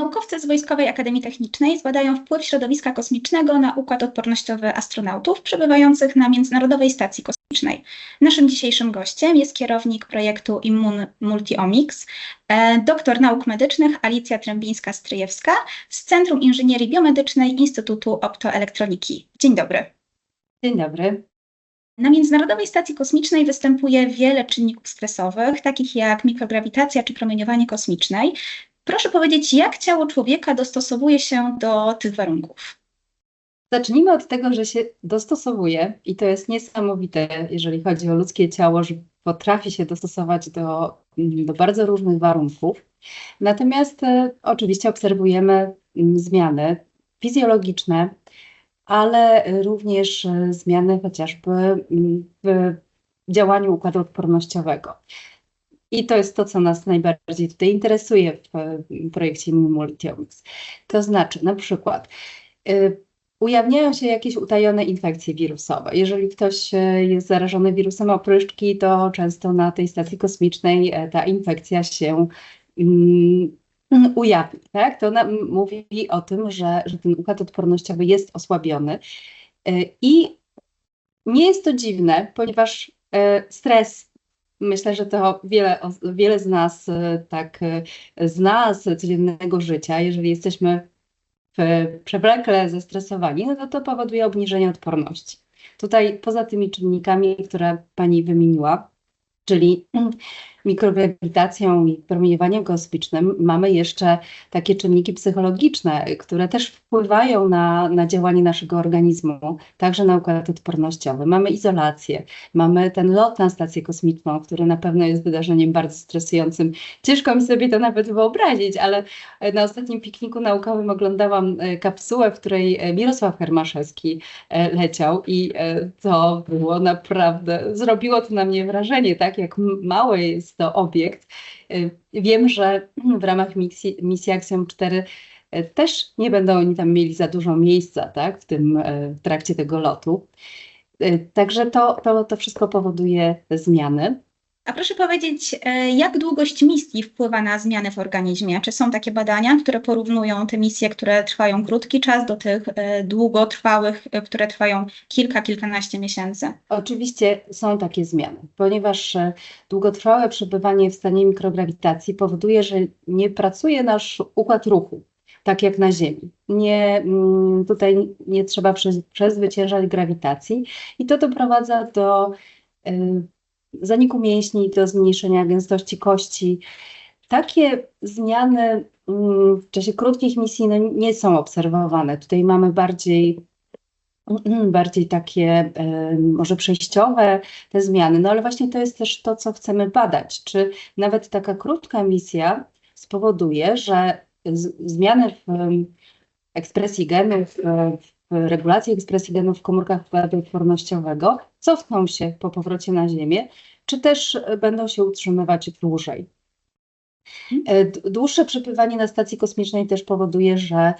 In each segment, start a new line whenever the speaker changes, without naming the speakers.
Naukowcy z Wojskowej Akademii Technicznej zbadają wpływ środowiska kosmicznego na układ odpornościowy astronautów przebywających na Międzynarodowej Stacji Kosmicznej. Naszym dzisiejszym gościem jest kierownik projektu Immun Multiomics, e, doktor nauk medycznych Alicja Trębińska-Stryjewska z Centrum Inżynierii Biomedycznej Instytutu Optoelektroniki. Dzień dobry.
Dzień dobry.
Na Międzynarodowej Stacji Kosmicznej występuje wiele czynników stresowych, takich jak mikrograwitacja czy promieniowanie kosmicznej. Proszę powiedzieć, jak ciało człowieka dostosowuje się do tych warunków?
Zacznijmy od tego, że się dostosowuje i to jest niesamowite, jeżeli chodzi o ludzkie ciało, że potrafi się dostosować do, do bardzo różnych warunków. Natomiast e, oczywiście obserwujemy mm, zmiany fizjologiczne, ale również e, zmiany chociażby mm, w działaniu układu odpornościowego. I to jest to, co nas najbardziej tutaj interesuje w projekcie Multiomics. To znaczy, na przykład, y, ujawniają się jakieś utajone infekcje wirusowe. Jeżeli ktoś y, jest zarażony wirusem opryszczki, to często na tej stacji kosmicznej e, ta infekcja się um, ujawni. Tak? To nam mówi o tym, że, że ten układ odpornościowy jest osłabiony. Y, I nie jest to dziwne, ponieważ stres Myślę, że to wiele, wiele z nas e, tak e, zna z codziennego życia. Jeżeli jesteśmy przewlekle zestresowani, no to to powoduje obniżenie odporności. Tutaj poza tymi czynnikami, które Pani wymieniła, czyli mikrograwitacją i promieniowaniem kosmicznym mamy jeszcze takie czynniki psychologiczne, które też wpływają na, na działanie naszego organizmu, także na układ odpornościowy. Mamy izolację, mamy ten lot na stację kosmiczną, który na pewno jest wydarzeniem bardzo stresującym. Ciężko mi sobie to nawet wyobrazić, ale na ostatnim pikniku naukowym oglądałam e, kapsułę, w której e, Mirosław Hermaszewski e, leciał i to było naprawdę, zrobiło to na mnie wrażenie, tak jak małe jest jest to obiekt. Y, wiem, że w ramach misji, misji Axiom 4 y, też nie będą oni tam mieli za dużo miejsca tak, w tym y, w trakcie tego lotu. Także to, to, to wszystko powoduje zmiany.
A proszę powiedzieć, e, jak długość misji wpływa na zmiany w organizmie? Czy są takie badania, które porównują te misje, które trwają krótki czas, do tych e, długotrwałych, e, które trwają kilka, kilkanaście miesięcy?
Oczywiście są takie zmiany, ponieważ długotrwałe przebywanie w stanie mikrograwitacji powoduje, że nie pracuje nasz układ ruchu tak jak na Ziemi. Nie, mm, tutaj nie trzeba przezwyciężać grawitacji i to doprowadza do zaniku mięśni, do zmniejszenia gęstości kości. Takie zmiany mm, w czasie krótkich misji no, nie są obserwowane. Tutaj mamy bardziej mm, bardziej takie może przejściowe te zmiany, no ale właśnie to jest też to, co chcemy badać. Czy nawet taka krótka misja spowoduje, że zmiany w ekspresji genów, w regulacji ekspresji genów w komórkach układu odpornościowego cofną się po powrocie na Ziemię, czy też będą się utrzymywać dłużej. E, dłuższe przebywanie na stacji kosmicznej też powoduje, że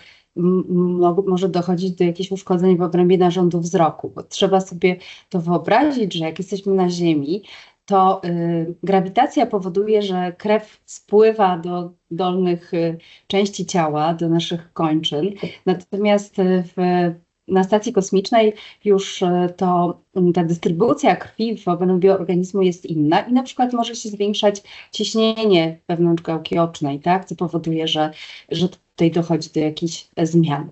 może dochodzić do jakichś uszkodzeń w obrębie narządu wzroku, bo trzeba sobie to wyobrazić, że jak jesteśmy na Ziemi, to y, grawitacja powoduje, że krew spływa do dolnych y, części ciała, do naszych kończyn. Natomiast y, w, na stacji kosmicznej już to y, ta dystrybucja krwi w obrębie organizmu jest inna i na przykład może się zwiększać ciśnienie wewnątrz gałki ocznej, tak? co powoduje, że, że tutaj dochodzi do jakichś zmian.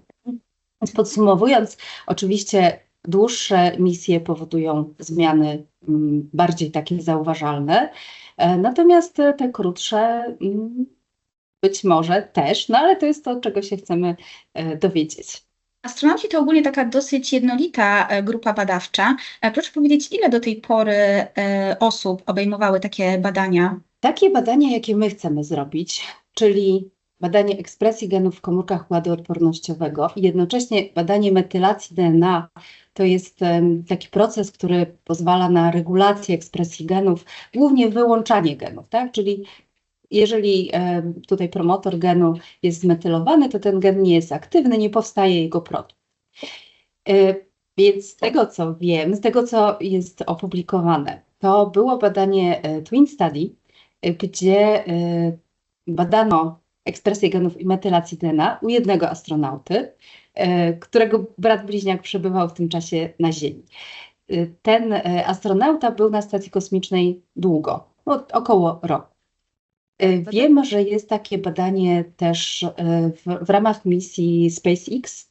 Podsumowując, oczywiście Dłuższe misje powodują zmiany mm, bardziej takie zauważalne, e, natomiast te krótsze mm, być może też, no ale to jest to, czego się chcemy e, dowiedzieć.
Astronauci to ogólnie taka dosyć jednolita e, grupa badawcza. Proszę powiedzieć, ile do tej pory osób obejmowały takie badania?
Takie badania, jakie my chcemy zrobić, czyli badanie ekspresji genów w komórkach układu odpornościowego i jednocześnie badanie metylacji DNA to jest taki proces, który pozwala na regulację ekspresji genów, głównie wyłączanie genów, tak? Czyli jeżeli tutaj promotor genu jest zmetylowany, to ten gen nie jest aktywny, nie powstaje jego produkt. E, więc z tego co wiem, z tego co jest opublikowane, to było badanie e, Twin Study, e, gdzie badano ekspresję genów i metylacji DNA u jednego astronauty, e, którego brat bliźniak przebywał w tym czasie na Ziemi. E, ten e, astronauta był na stacji kosmicznej długo, no, około roku. Wiem, że jest takie badanie też w, w ramach misji SpaceX,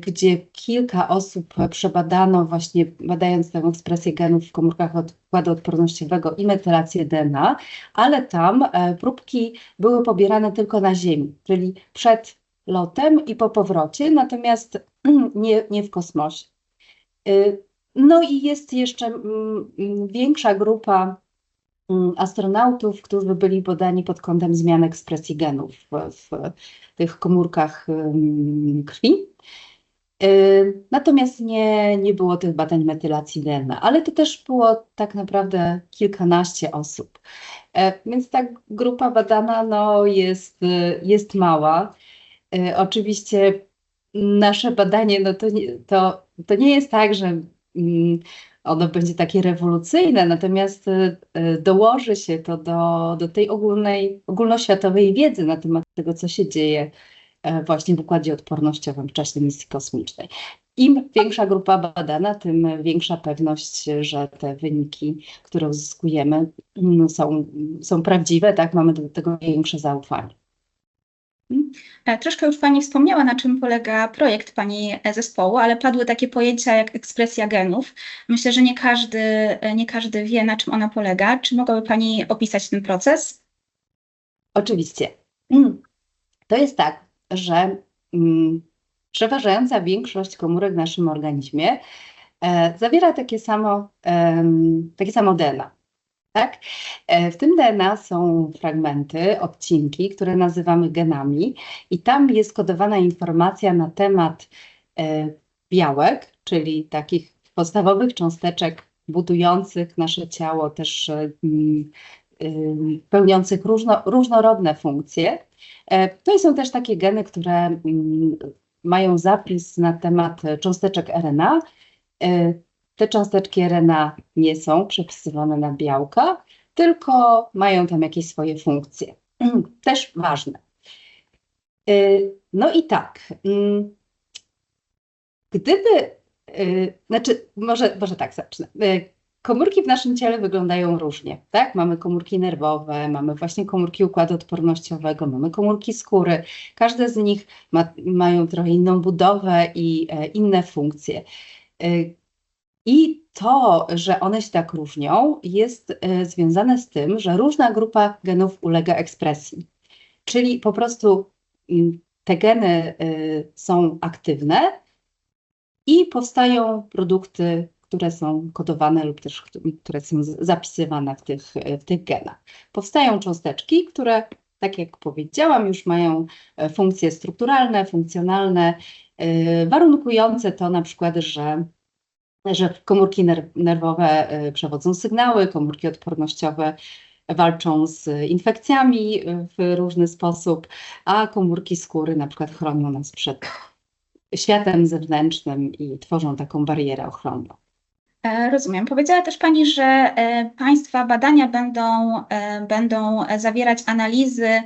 gdzie kilka osób przebadano właśnie badając tę ekspresję genów w komórkach układu odpornościowego i metylację DNA, ale tam e, próbki były pobierane tylko na Ziemi, czyli przed lotem i po powrocie, natomiast nie, nie w kosmosie. Y, no i jest jeszcze mm, mm, większa grupa astronautów, którzy byli badani pod kątem zmian ekspresji genów w, tych komórkach krwi. Y, natomiast nie, nie było tych badań metylacji DNA, ale to też było tak naprawdę kilkanaście osób. E, więc ta grupa badana no, jest, jest mała. E, oczywiście nasze badanie no, to, to, to nie jest tak, że mm, ono będzie takie rewolucyjne, natomiast e, dołoży się to do, do tej ogólnej, ogólnoświatowej wiedzy na temat tego, co się dzieje E, właśnie w układzie odpornościowym w czasie misji kosmicznej. Im większa grupa badana, tym większa pewność, że te wyniki, które uzyskujemy, mm, są, są prawdziwe, tak? Mamy do tego większe zaufanie.
E, troszkę już Pani wspomniała, na czym polega projekt Pani zespołu, ale padły takie pojęcia jak ekspresja genów. Myślę, że nie każdy, nie każdy wie, na czym ona polega. Czy mogłaby Pani opisać ten proces?
Oczywiście. Mm. To jest tak, że mm, przeważająca większość komórek w naszym organizmie e, zawiera takie samo, e, takie samo DNA. Tak? E, w tym DNA są fragmenty, odcinki, które nazywamy genami, i tam jest kodowana informacja na temat e, białek, czyli takich podstawowych cząsteczek budujących nasze ciało, też e, pełniących różno, różnorodne funkcje. To są też takie geny, które mm, mają zapis na temat cząsteczek RNA. Te cząsteczki RNA nie są przepisywane na białka, tylko mają tam jakieś swoje funkcje. Też ważne. E, no i tak, mm, gdyby, znaczy, może, może tak zacznę. Komórki w naszym ciele wyglądają różnie, tak? Mamy komórki nerwowe, mamy właśnie komórki układu odpornościowego, mamy komórki skóry. Każde z nich ma, mają trochę inną budowę i e, inne funkcje. E, I to, że one się tak różnią, jest e, związane z tym, że różna grupa genów ulega ekspresji. Czyli po prostu mm, te geny e, są aktywne i powstają produkty które są kodowane lub też które są zapisywane w tych, w tych genach. Powstają cząsteczki, które, tak jak powiedziałam, już mają e, funkcje strukturalne, funkcjonalne, e, warunkujące to na przykład, że że komórki nerwowe e, przewodzą sygnały, komórki odpornościowe walczą z infekcjami w różny sposób, a komórki skóry na przykład chronią nas przed światem zewnętrznym i tworzą taką barierę ochronną.
E, rozumiem. Powiedziała też Pani, że e, Państwa badania będą, e, będą zawierać analizy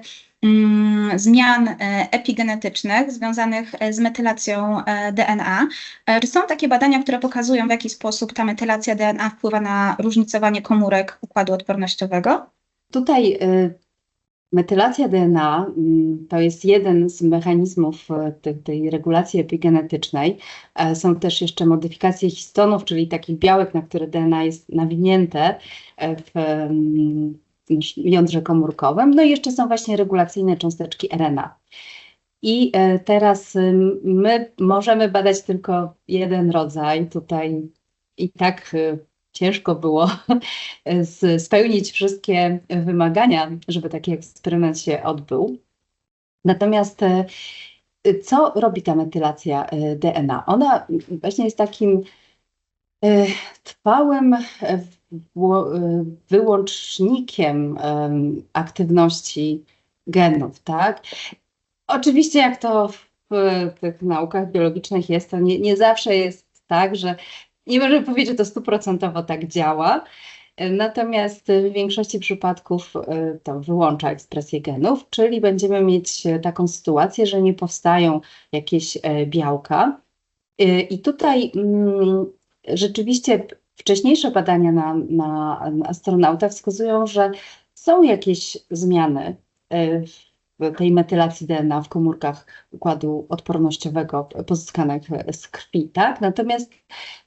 zmian epigenetycznych związanych z metylacją DNA. Czy są takie badania, które pokazują, w jaki sposób ta metylacja DNA wpływa na różnicowanie komórek układu odpornościowego?
Tutaj Metylacja DNA mm, to jest jeden z mechanizmów e, tej, regulacji epigenetycznej. E, są też jeszcze modyfikacje histonów, czyli takich białek, na które DNA jest nawinięte e, w mm, jądrze komórkowym. No i jeszcze są właśnie regulacyjne cząsteczki RNA. I teraz my możemy badać tylko jeden rodzaj. Tutaj i tak ciężko było spełnić wszystkie wymagania, żeby taki eksperyment się odbył. Natomiast e, co robi ta metylacja e, DNA? Ona właśnie jest takim e, trwałym wyłącznikiem aktywności genów, tak? Oczywiście, jak to w tych naukach biologicznych jest, to nie, nie zawsze jest tak, że nie możemy powiedzieć, że to stuprocentowo tak działa. Natomiast w większości przypadków y, to wyłącza ekspresję genów, czyli będziemy mieć taką sytuację, że nie powstają jakieś e, białka. Y, I tutaj mm, rzeczywiście wcześniejsze badania na, na wskazują, że są jakieś zmiany e, w tej metylacji DNA w komórkach układu odpornościowego pozyskanych z krwi, tak? Natomiast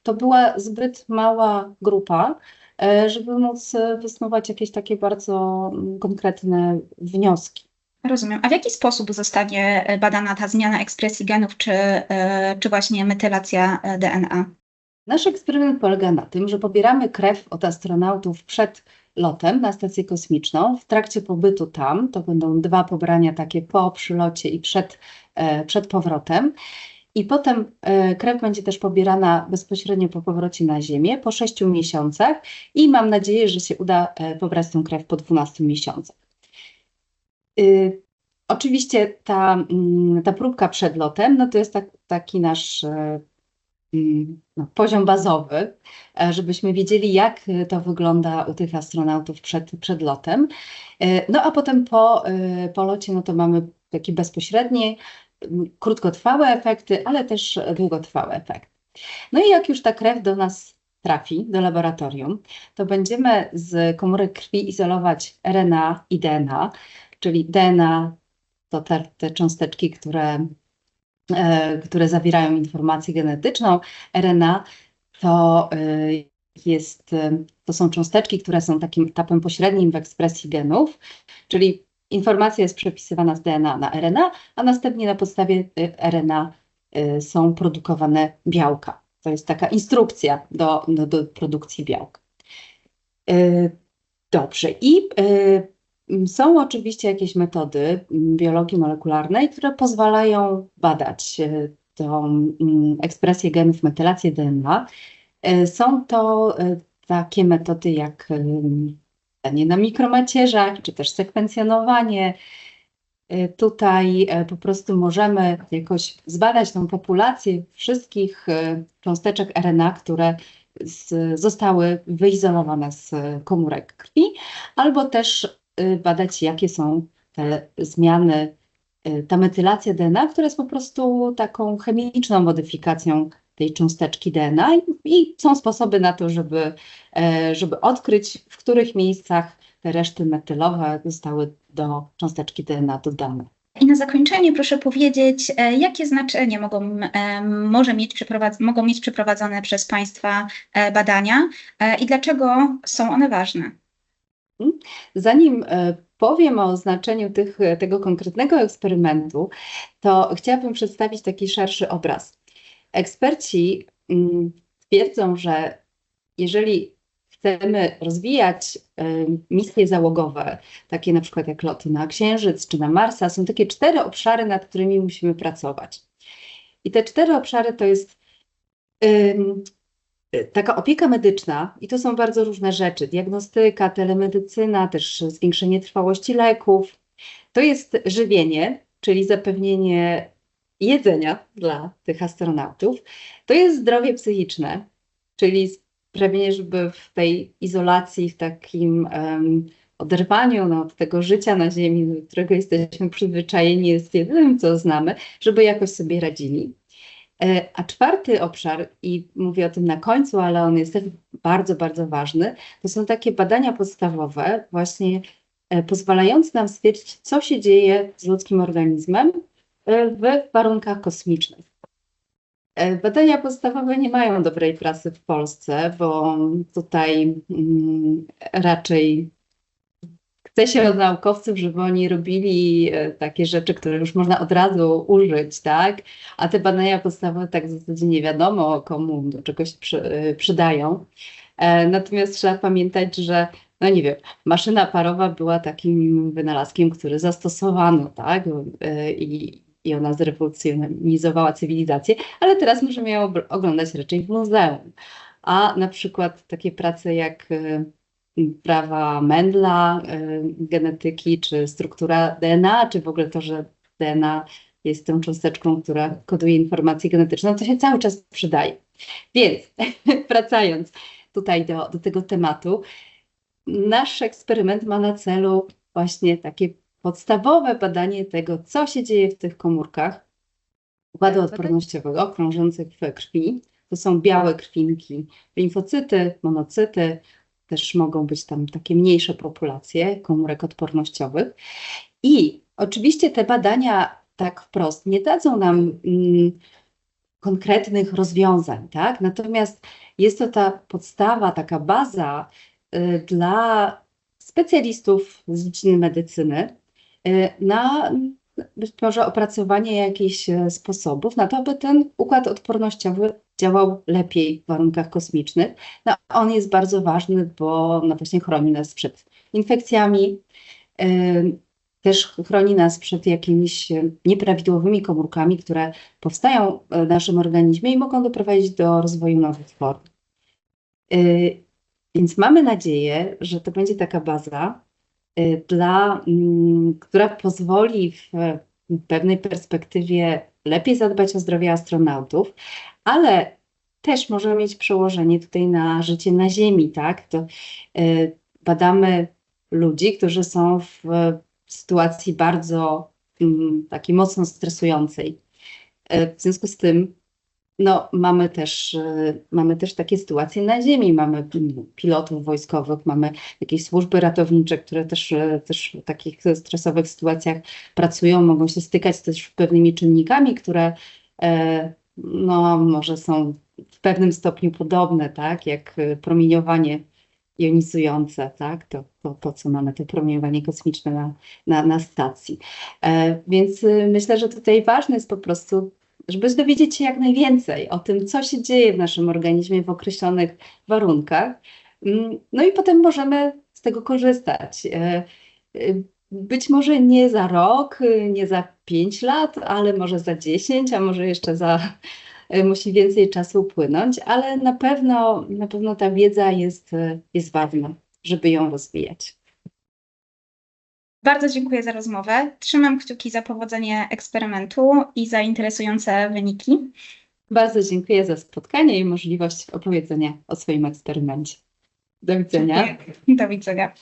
to była zbyt mała grupa, e, żeby móc wysnuwać jakieś takie bardzo mm, konkretne wnioski.
Rozumiem. A w jaki sposób zostanie badana ta zmiana ekspresji genów, czy, e, czy właśnie metylacja DNA?
Nasz eksperyment polega na tym, że pobieramy krew od astronautów przed lotem na stację kosmiczną. W trakcie pobytu tam, to będą dwa pobrania takie po przylocie i przed, e, przed powrotem. I potem e, krew będzie też pobierana bezpośrednio po powrocie na Ziemię po 6 miesiącach i mam nadzieję, że się uda e, pobrać tę krew po 12 miesiącach. Oczywiście ta, mm, ta próbka przed lotem, no to jest tak, taki nasz no, poziom bazowy, e, żebyśmy wiedzieli, jak to wygląda u tych astronautów przed, przed lotem. E, no a potem po, e, po locie, no to mamy takie bezpośrednie, krótkotrwałe efekty, ale też długotrwałe efekty. No i jak już ta krew do nas trafi, do laboratorium, to będziemy z komórek krwi izolować RNA i DNA, czyli DNA to te, te cząsteczki, które które zawierają informację genetyczną. RNA to e, jest, e, to są cząsteczki, które są takim etapem pośrednim w ekspresji genów, czyli informacja jest przepisywana z DNA na RNA, a następnie na podstawie RNA są produkowane białka. To jest taka instrukcja do, do, do produkcji białka. Dobrze. I są oczywiście jakieś metody mm, biologii molekularnej, które pozwalają badać e, tą mm, ekspresję genów, metylację DNA. E, są to e, takie metody jak badanie na mikromacierzach, czy też sekwencjonowanie. Tutaj po prostu możemy jakoś zbadać tą populację wszystkich cząsteczek RNA, które z, zostały wyizolowane z komórek krwi, albo też badać, jakie są te zmiany, y, ta metylacja DNA, która jest po prostu taką chemiczną modyfikacją tej cząsteczki DNA i są sposoby na to, żeby, e, żeby odkryć, w których miejscach te reszty metylowe zostały do cząsteczki DNA dodane.
I na zakończenie proszę powiedzieć, e, jakie znaczenie mogą, e, może mieć mogą mieć przeprowadzone przez Państwa badania i dlaczego są one ważne?
Zanim e, powiem o znaczeniu tych, e, tego konkretnego eksperymentu, to chciałabym przedstawić taki szerszy obraz. Eksperci mm, twierdzą, że jeżeli chcemy rozwijać e, misje załogowe, takie na przykład jak loty na Księżyc czy na Marsa, są takie cztery obszary, nad którymi musimy pracować. I te cztery obszary to jest taka opieka medyczna, i to są bardzo różne rzeczy, diagnostyka, telemedycyna, też zwiększenie trwałości leków, to jest żywienie, czyli zapewnienie jedzenia dla tych astronautów, to jest zdrowie psychiczne, czyli sprawienie, żeby w tej izolacji, w takim um, oderwaniu no, od tego życia na Ziemi, do którego jesteśmy przyzwyczajeni, jest jedynym, co znamy, żeby jakoś sobie radzili. E, a czwarty obszar, i mówię o tym na końcu, ale on jest też bardzo, bardzo ważny, to są takie badania podstawowe, właśnie e, pozwalające nam stwierdzić, co się dzieje z ludzkim organizmem e, w warunkach kosmicznych. Badania podstawowe nie mają dobrej prasy w Polsce, bo tutaj mm, raczej chce się od naukowców, żeby oni robili e, takie rzeczy, które już można od razu użyć, tak? A te badania podstawowe tak w zasadzie nie wiadomo komu do czegoś przy, e, przydają. E, natomiast trzeba pamiętać, że no nie wiem, maszyna parowa była takim wynalazkiem, który zastosowano, tak? I, i ona zrewolucjonizowała cywilizację, ale teraz możemy ją oglądać raczej w muzeum. A na przykład takie prace jak prawa Mendla, y, genetyki, czy struktura DNA, czy w ogóle to, że DNA jest tą cząsteczką, która koduje informacje genetyczne, to się cały czas przydaje. Więc wracając tutaj do, do tego tematu, nasz eksperyment ma na celu właśnie takie podstawowe badanie tego, co się dzieje w tych komórkach układu odpornościowego krążących w krwi. To są białe krwinki, limfocyty, monocyty, też mogą być tam takie mniejsze populacje komórek odpornościowych. I oczywiście te badania tak wprost nie dadzą nam mm, konkretnych rozwiązań, tak? Natomiast jest to ta podstawa, taka baza y, dla specjalistów z dziedziny medycyny y, na być może opracowanie jakichś e, sposobów na to, aby ten układ odpornościowy działał lepiej w warunkach kosmicznych. No, on jest bardzo ważny, bo no właśnie chroni nas przed infekcjami, y, też chroni nas przed jakimiś e, nieprawidłowymi komórkami, które powstają w naszym organizmie i mogą doprowadzić do rozwoju nowych form. Więc mamy nadzieję, że to będzie taka baza, dla, mm, która pozwoli w pewnej perspektywie lepiej zadbać o zdrowie astronautów, ale też może mieć przełożenie tutaj na życie na Ziemi, tak? To y, badamy ludzi, którzy są w sytuacji bardzo mm, takiej mocno stresującej. W związku z tym no, mamy też, e, mamy też takie sytuacje na ziemi, mamy pilotów wojskowych, mamy jakieś służby ratownicze, które też, e, też w takich stresowych sytuacjach pracują, mogą się stykać też z pewnymi czynnikami, które e, no, może są w pewnym stopniu podobne, tak, jak promieniowanie jonizujące, tak, to, to, to co mamy, to promieniowanie kosmiczne na, na, na stacji. Więc myślę, że tutaj ważne jest po prostu żeby dowiedzieć się jak najwięcej o tym, co się dzieje w naszym organizmie w określonych warunkach. Mm, no i potem możemy z tego korzystać. E, e, być może nie za rok, nie za pięć lat, ale może za dziesięć, a może jeszcze za e, musi więcej czasu upłynąć, ale na pewno, na pewno ta wiedza jest, jest ważna, żeby ją rozwijać.
Bardzo dziękuję za rozmowę. Trzymam kciuki za powodzenie eksperymentu i za interesujące wyniki.
Bardzo dziękuję za spotkanie i możliwość opowiedzenia o swoim eksperymencie. Do widzenia.
Do widzenia.